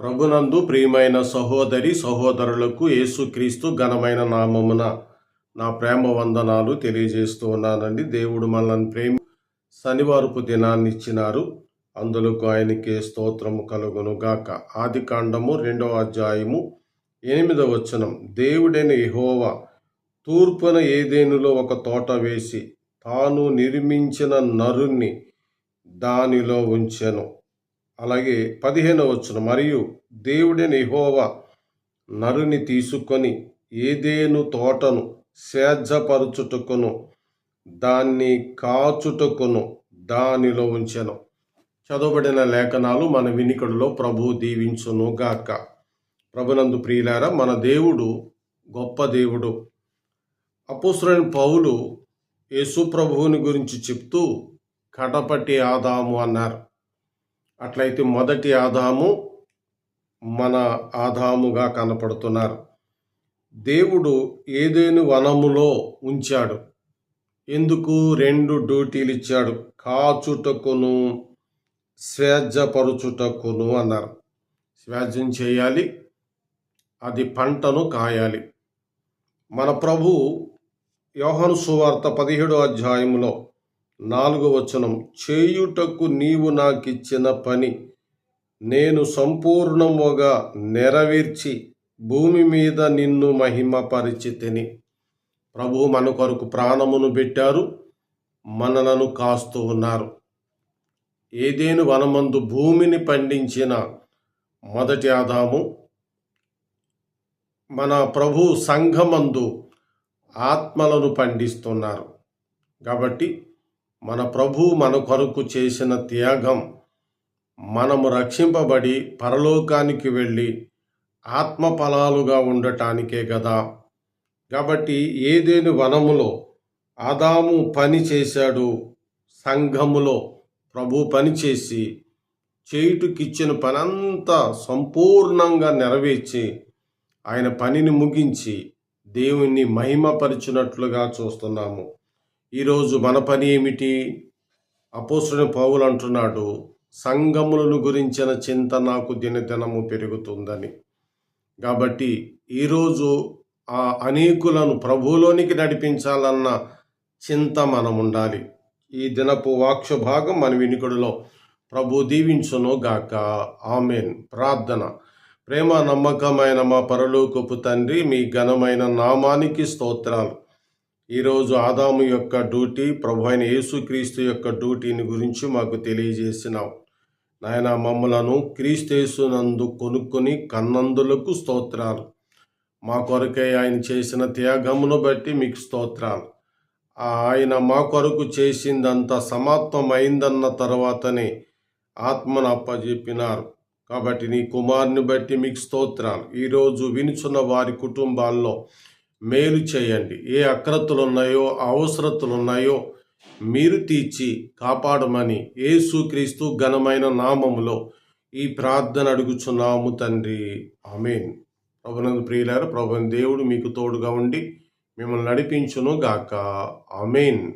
ప్రభునందు ప్రియమైన సహోదరి సహోదరులకు యేసుక్రీస్తు ఘనమైన నామమున నా ప్రేమ వందనాలు తెలియజేస్తూ ఉన్నానండి. దేవుడు మనల్ని ప్రేమ శనివారపు దినాన్ని ఇచ్చినారు అందులకు ఆయనకే స్తోత్రము కలుగును గాక. ఆది కాండము రెండవ అధ్యాయము ఎనిమిదవ వచనం. దేవుడైన యెహోవా తూర్పున ఏదేనులో ఒక తోట వేసి తాను నిర్మించిన నరుణ్ణి దానిలో ఉంచెను. అలాగే పదిహేనవ వచ్చిన మరియు దేవుడిని యెహోవా నరుని తీసుకొని ఏదేను తోటను సేద్యపరుచుటకును దాన్ని కాచుటకును దానిలో ఉంచెను. చదవబడిన లేఖనాలు మన వినికడులో ప్రభు దీవించును గాక ప్రభునందు ప్రియులారా మన దేవుడు గొప్ప దేవుడు. అపోసరైన పౌలు యేసు ప్రభువుని గురించి చెప్తూ కటపటి ఆదాము అన్నారు. అట్లయితే మొదటి ఆదాము మన ఆదాముగా కనపడుతున్నారు. దేవుడు ఏదేను వనములో ఉంచాడు. ఎందుకు? రెండు డ్యూటీలు ఇచ్చాడు. కాచుటకును స్వేచ్ఛపరుచుటకును అన్నారు. స్వేచ్ఛం చేయాలి అది పంటను కాయాలి. మన ప్రభు యోహను సువార్త పదిహేడో అధ్యాయంలో నాలుగో వచనం చేయుటకు నీవు నాకిచ్చిన పని నేను సంపూర్ణముగా నెరవేర్చి భూమి మీద నిన్ను మహిమపరిచితిని. ప్రభు మన కొరకు ప్రాణమును పెట్టారు మనలను కాస్తూ ఉన్నారు. ఏదేను వనమందు భూమిని పండించిన మొదటి ఆదాము మన ప్రభు సంఘమందు ఆత్మలను పండిస్తున్నారు. కాబట్టి మన ప్రభు మన కొరకు చేసిన త్యాగం మనము రక్షింపబడి పరలోకానికి వెళ్ళి ఆత్మ ఫలాలుగా ఉండటానికే కదా కాబట్టి ఏదేని వనములో ఆదాము పని చేశాడు సంఘములో ప్రభు పని చేసి పని పనంతా సంపూర్ణంగా నెరవేర్చి ఆయన పనిని ముగించి దేవుణ్ణి మహిమపరిచినట్లుగా చూస్తున్నాము. ఈరోజు మన పని ఏమిటి? అపోసుని పావులు అంటున్నాడు సంగములను గురించిన చింత నాకు దినదినము పెరుగుతుందని. కాబట్టి ఈరోజు ఆ అనేకులను ప్రభువులోనికి నడిపించాలన్న చింత మనం ఉండాలి ఈ దినపు వాక్ష భాగం మన వినికుడిలో ప్రభు దీవించును గాక. ఆమెన్. ప్రార్థన. ప్రేమ నమ్మకమైన మా పరలోకపు తండ్రి మీ ఘనమైన నామానికి స్తోత్రాలు. ఈరోజు ఆదాము యొక్క డ్యూటీ ప్రభు అయిన యేసుక్రీస్తు యొక్క డ్యూటీని గురించి మాకు తెలియజేసినావు. నాయన మమ్మలను క్రీస్తేసునందు కొనుక్కొని కన్నందులకు స్తోత్రాలు. మా కొరకై ఆయన చేసిన త్యాగమును బట్టి మీకు స్తోత్రాలు. ఆయన మా కొరకు చేసిందంత సమాప్తమైందన్న తర్వాతనే ఆత్మను అప్పజెప్పినారు. కాబట్టి నీ కుమారుని బట్టి మీకు స్తోత్రాలు. ఈరోజు వినుచున్న వారి కుటుంబాల్లో మేలు చేయండి. ఏ అక్రతులు ఉన్నాయో అవసరతలు ఉన్నాయో మీరు తీర్చి కాపాడమని ఏసుక్రీస్తు ఘనమైన నామములో ఈ ప్రార్థన అడుగుచున్నాము తండ్రి. ఆమెన్. ప్రభునందు ప్రియులారు ప్రభుని దేవుడు మీకు తోడుగా ఉండి మిమ్మల్ని నడిపించును గాక ఆమెన్.